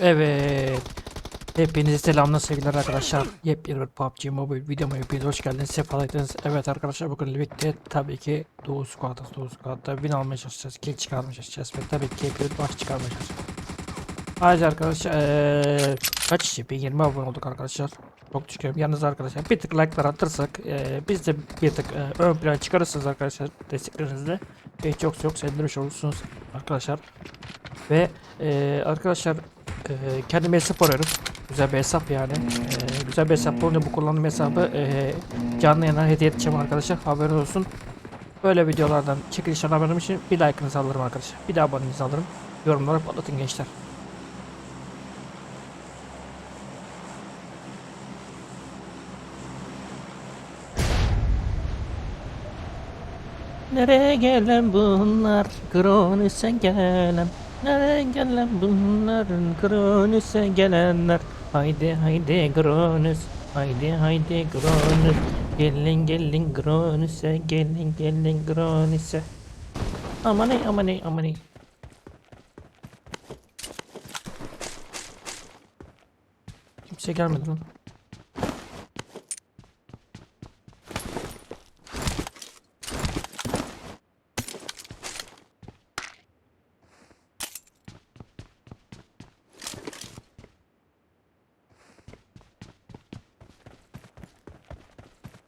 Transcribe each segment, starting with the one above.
Evet. Hepinize selamlar sevgiler arkadaşlar. Yepyeni bir PUBG Mobile videoma hepiniz hoş geldiniz. Sefalıydınız. Evet arkadaşlar bugün birlikte tabii ki Doğu Squad'ız. Doğu Squad'da win almaya çalışacağız. Kill çıkarmaya çalışacağız. Ve tabii ki bir maç çıkarmaya çalışacağız. Ayrıca arkadaşlar eee kaç kişi? Bir 20 abone olduk arkadaşlar. Çok teşekkür Yalnız arkadaşlar bir tık like'lar atırsak eee biz de bir tık eee, ön plan çıkarırsınız arkadaşlar desteklerinizle. Ve çok çok sevindirmiş olursunuz arkadaşlar. Ve eee, arkadaşlar eee kendime hesap arıyorum. Güzel bir hesap yani. Eee, güzel bir hesap olunca bu kullandığım hesabı eee canlı yayına hediye edeceğim arkadaşlar. Haberiniz olsun. Böyle videolardan çekilişten haberim için bir like'ınızı alırım arkadaşlar. Bir de abonenizi alırım. Yorumlara patlatın gençler. Nereye gelen bunlar? Kronüse gelen. Nereye gelen bunların? Kronüse gelenler. Haydi haydi Kronüs. Haydi haydi Kronüs. Gelin gelin Kronüse. Gelin gelin Kronüse. Aman ey aman ey aman ey. Kimse gelmedi lan.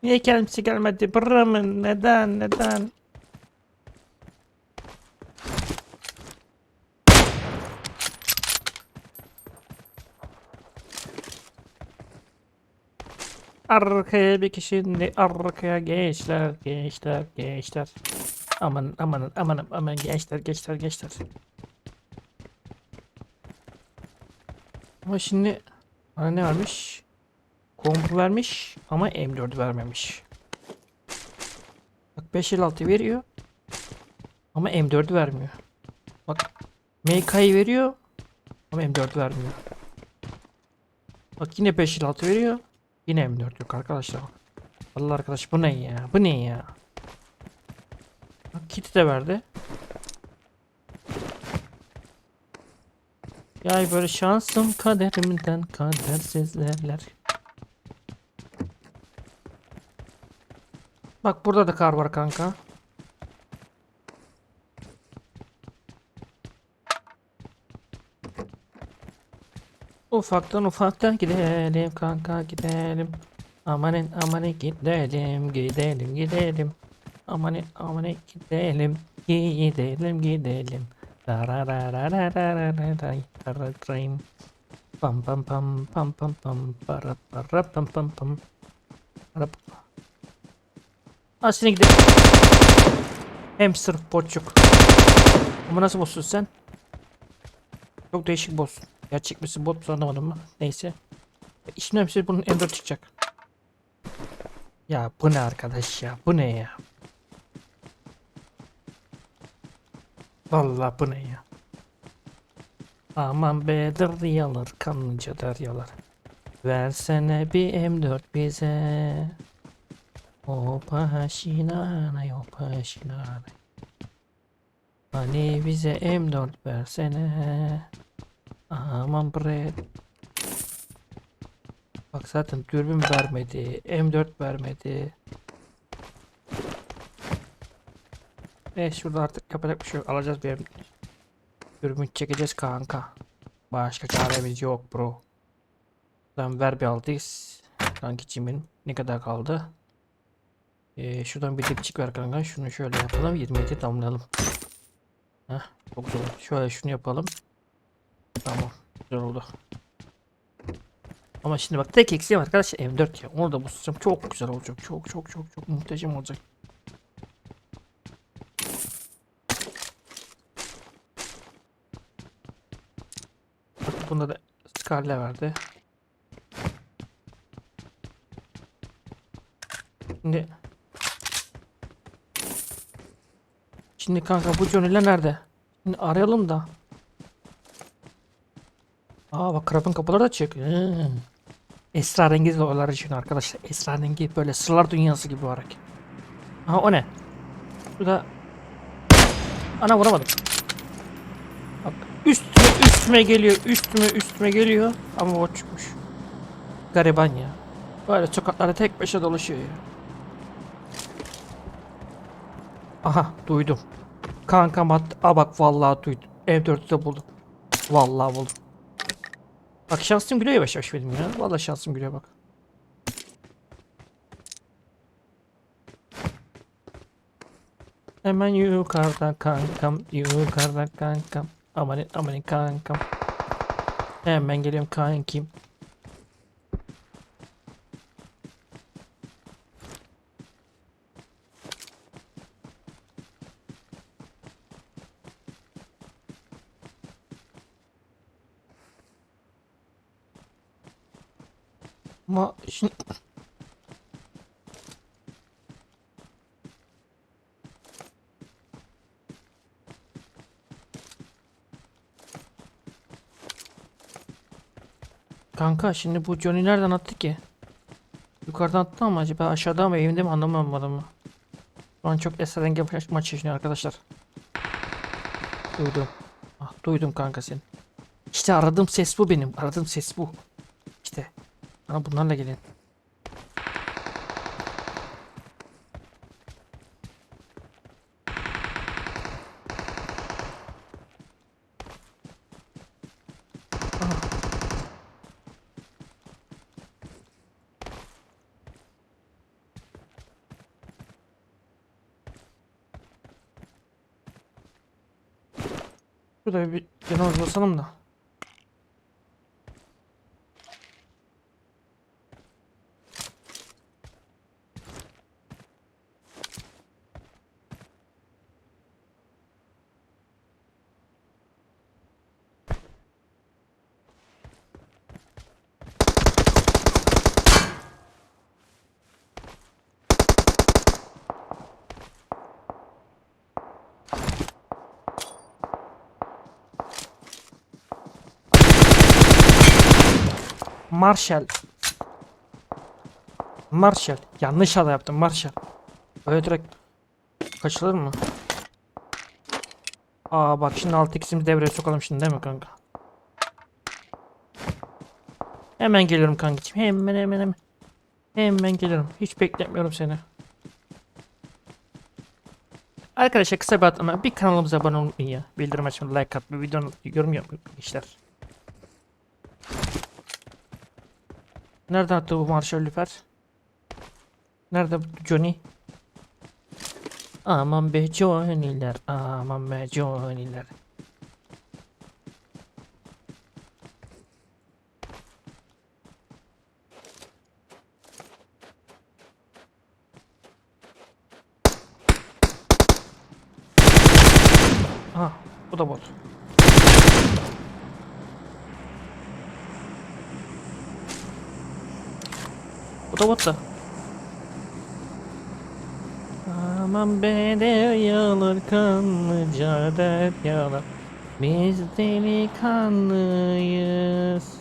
Niye kendisi gelmedi? Bırımın neden neden? Arkaya bir kişi arkaya gençler gençler gençler. Aman aman aman aman gençler gençler gençler. Ama şimdi bana ne vermiş? Kompu vermiş ama M4 vermemiş. Bak 556 veriyor. Ama M4 vermiyor. Bak MK'yı veriyor ama M4 vermiyor. Bak yine 556 veriyor. Yine M4 yok arkadaşlar. Allah arkadaş bu ne ya? Bu ne ya? Bak kiti de verdi. Yay böyle şansım kaderimden kadersizlerler. Bak burada da kar var kanka. Ufaktan ufaktan gidelim kanka gidelim. Amanın amanın gidelim gidelim gidelim. Amanın amanın gidelim gidelim gidelim. Darararararararay, Aslına gidelim. Hamster boçuk. Ama nasıl bosssun sen? Çok değişik boss. Gerçek misin bot anlamadım mı? Neyse. İşin önemlisi bunun Ender çıkacak. Ya bu ne arkadaş ya? Bu ne ya? Vallahi bu ne ya? Aman be deryalar, kanlıca deryalar. Versene bir M4 bize. O paşinane, o paşinane. Hani bize M4 versene. Aman bre. Bak zaten dürbün vermedi. M4 vermedi. E şurada artık yapacak bir şey yok. Alacağız bir M4. Dürbün çekeceğiz kanka. Başka çaremiz yok bro. Lan ver bir aldıyız. Kankicimin ne kadar kaldı? Ee, şuradan bir dipçik ver kanka. Şunu şöyle yapalım. 27 tamamlayalım. Heh, çok güzel. Şöyle şunu yapalım. Tamam. Güzel oldu. Ama şimdi bak tek eksiğim arkadaşlar M4 ya. Onu da basacağım. Çok güzel olacak. Çok çok çok çok muhteşem olacak. Bak bunda da Scarlet verdi. Şimdi Şimdi kanka bu Johnny'ler nerede? Şimdi arayalım da. Aa bak krabın kapıları da açık. Hı. Esrarengiz olaylar için arkadaşlar. Esrarengiz böyle sırlar dünyası gibi var. Aha o ne? Şurada Ana vuramadım. Bak üstüne üst üstüme geliyor, üstüme üstüme geliyor ama bot çıkmış. Gariban ya. Böyle sokaklarda tek başına dolaşıyor ya. Aha duydum. Kankam attı. Aa bak vallahi duydum. M4'ü de buldum. Vallahi buldum. Bak şansım gülüyor yavaş yavaş benim ya. Vallahi şansım gülüyor bak. Hemen yukarıda kankam, yukarıda kankam. Amanin amanin kankam. Hemen geliyorum kankim. Ama şimdi... Kanka şimdi bu Johnny nereden attı ki? Yukarıdan attı ama acaba aşağıda mı evinde mi anlamadım adamı. Şu an çok esrarengi maç, maç yaşanıyor arkadaşlar. Duydum. Ah, duydum kanka seni. İşte aradığım ses bu benim. Aradığım ses bu. İşte. Bana bunlarla gelin. Şurada bir cenaze basalım da. Marshall. Marshall. Yanlış hata yaptım Marshall. Böyle direkt kaçılır mı? Aa bak şimdi 6x'imizi devreye sokalım şimdi değil mi kanka? Hemen geliyorum kankacığım. Hemen hemen hemen. Hemen geliyorum. Hiç bekletmiyorum seni. Arkadaşlar kısa bir atlama. Bir kanalımıza abone olmayı. Bildirim açmayı, like atmayı, videonun yorum yapmayı işler. Nereden attı bu Marshall Lüfer? Nerede Johnny? Aman be Johnny'ler, aman be Johnny'ler. Aha, bu da bot. Da. Aman be yağlar kanlıca dert yağlar. Biz delikanlıyız.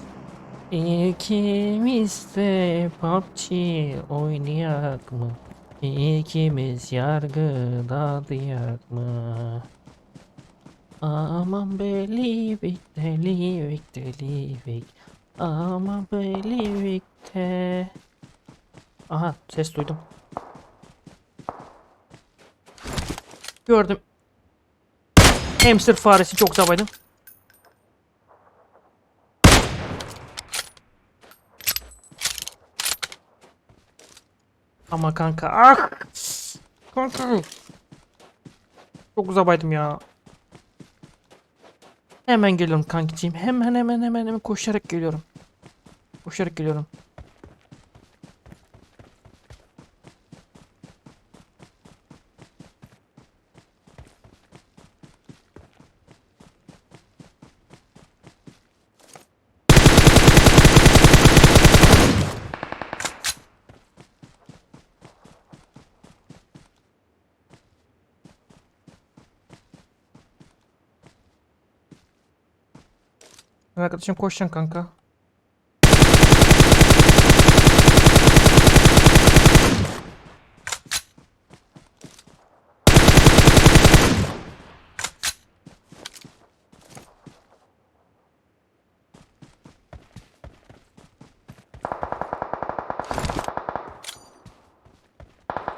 İkimiz de PUBG oynayak mı? İkimiz yargıladıyak mı? Aman be Livik'te, Livik'te, Livik. Aman be Livik'te. Aha ses duydum. Gördüm. Hamster faresi çok zavaydım. Ama kanka ah! Kanka. Çok uzabaydım ya. Hemen geliyorum kankiciğim. Hemen hemen hemen hemen koşarak geliyorum. Koşarak geliyorum. Arkadaşım koşacaksın kanka.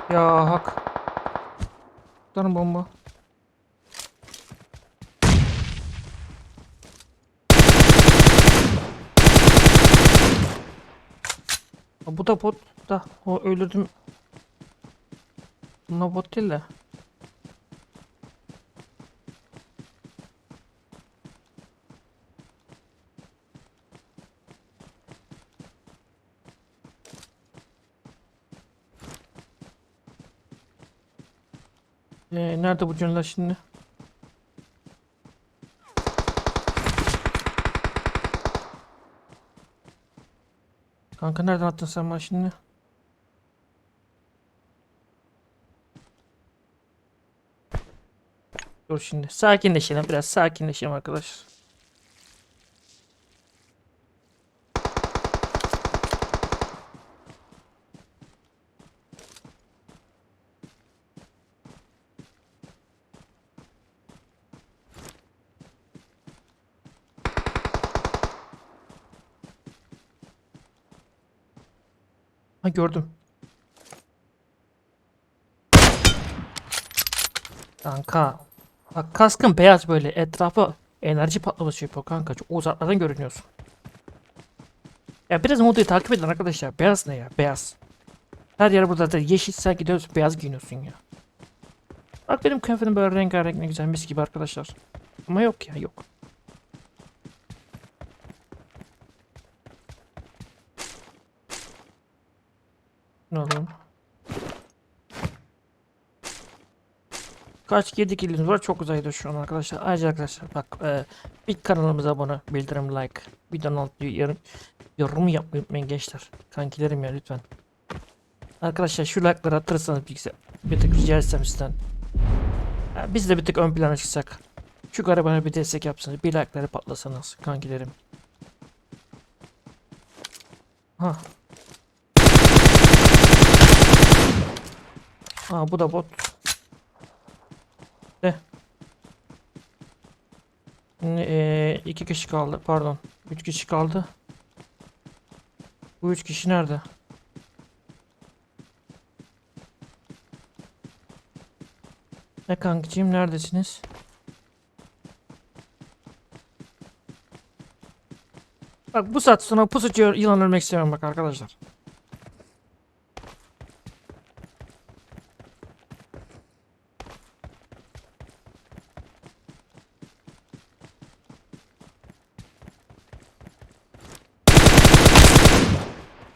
Ya hak. Tutarım bomba. Bu da bot da. O öldürdüm. Bunlar bot değil de. Ee, nerede bu cünler şimdi? Kanka nereden attın sen bana şimdi? Dur şimdi. Sakinleşelim. Biraz sakinleşelim arkadaşlar. Ha gördüm. Kanka. Bak kaskın beyaz böyle etrafı enerji patlaması yapıyor kanka. Çok uzaklardan görünüyorsun. Ya biraz modu takip edin arkadaşlar. Beyaz ne ya? Beyaz. Her yer burada da yeşil sen gidiyorsun beyaz giyiniyorsun ya. Bak benim kıyafetim böyle rengarenk ne güzel mis gibi arkadaşlar. Ama yok ya yok. Ne alalım? Kaç 7 kilimiz var çok uzaydı şu an arkadaşlar. Ayrıca arkadaşlar bak e, bir kanalımıza abone, bildirim like, videonun altına yorum, yorum yapmayı unutmayın gençler. Kankilerim ya lütfen. Arkadaşlar şu like'ları atırsanız bir, bir tık rica etsem sizden. Ya biz de bir tık ön plana çıksak. Şu garibana bir destek yapsanız, bir like'ları patlasanız kankilerim. Ha. Aa bu da bot. De. Ee, iki kişi kaldı. Pardon. Üç kişi kaldı. Bu üç kişi nerede? Ne kankacığım neredesiniz? Bak bu saat sonra pusucu yılan ölmek istemiyorum bak arkadaşlar.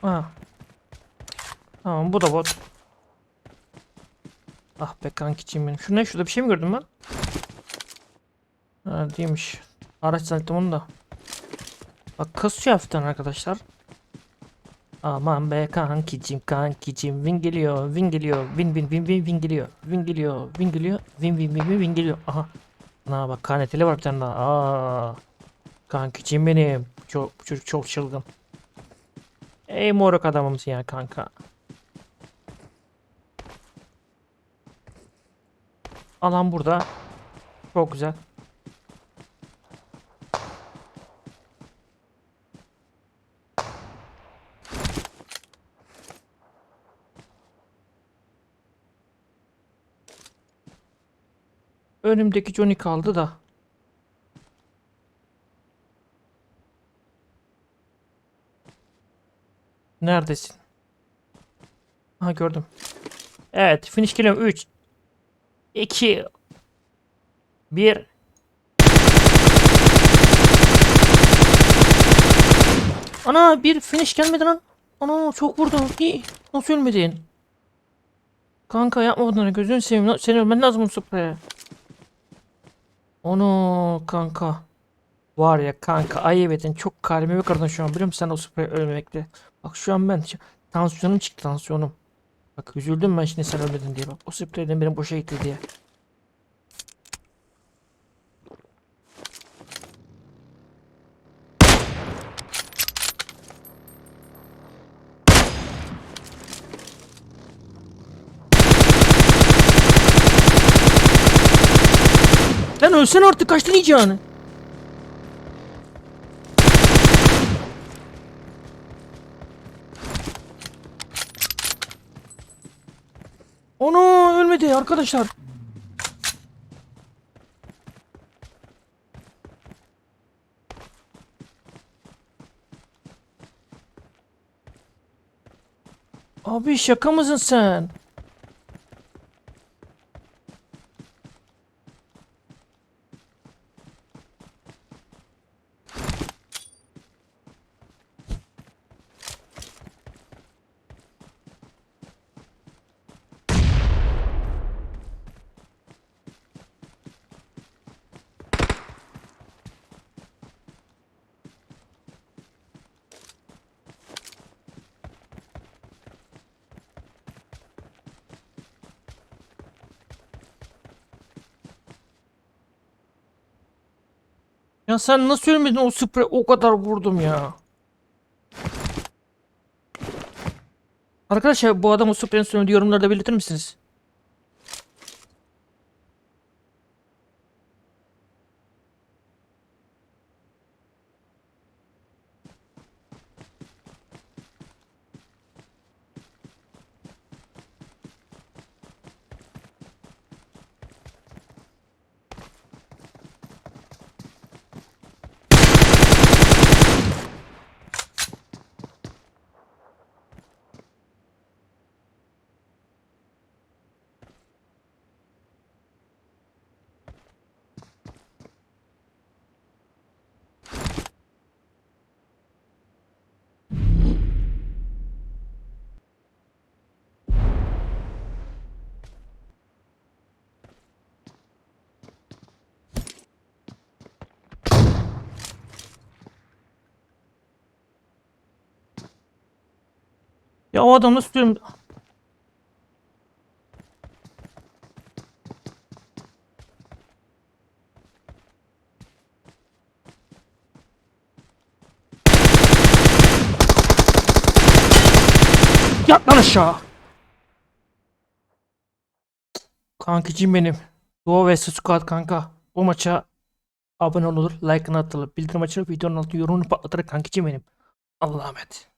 Ha. Tamam bu da bot. Ah kankiciğim benim. Şu ne? Şurada bir şey mi gördüm ben? Ha değilmiş. Araç zannettim onu da. Bak kasıyor hafiften arkadaşlar. Aman be kankicim kankicim win geliyor win geliyor win win win win win geliyor win geliyor win geliyor win win win win win geliyor aha ana bak kaneteli var bir tane daha aa kankicim benim çok çocuk çok çılgın ey moruk adamımsın ya kanka alan burada çok güzel Önümdeki Johnny kaldı da. Neredesin? Ha gördüm. Evet, finish geliyorum 3 2 1 Ana bir finish gelmedi lan. Ana çok vurdu. İyi. Nasıl ölmedin? Kanka yapma bunları gözünü seveyim. Seni ölmen lazım bu spreye. Onu kanka. Var ya kanka ayıp ettin. Çok kalbimi kırdın şu an biliyor musun sen o sprey ölmemekte. Bak şu an ben tansiyonum çıktı tansiyonum. Bak üzüldüm ben şimdi sen ölmedin diye bak. O spreyden benim boşa gitti diye. Lan ölsen artık kaçtın icağını. Arkadaşlar. Abi şaka mısın sen? Ya sen nasıl ölmedin o sprey o kadar vurdum ya. Arkadaşlar bu adam o spreyin söylediği yorumlarda belirtir misiniz? Ya o adam nasıl ölmedi? Yat lan aşağı. Kankicim benim. Duo vs Squad kanka. Bu maça abone olur, like'ını atılır, bildirim açılır, videonun altına yorumunu patlatır kankicim benim. Allah'a emanet.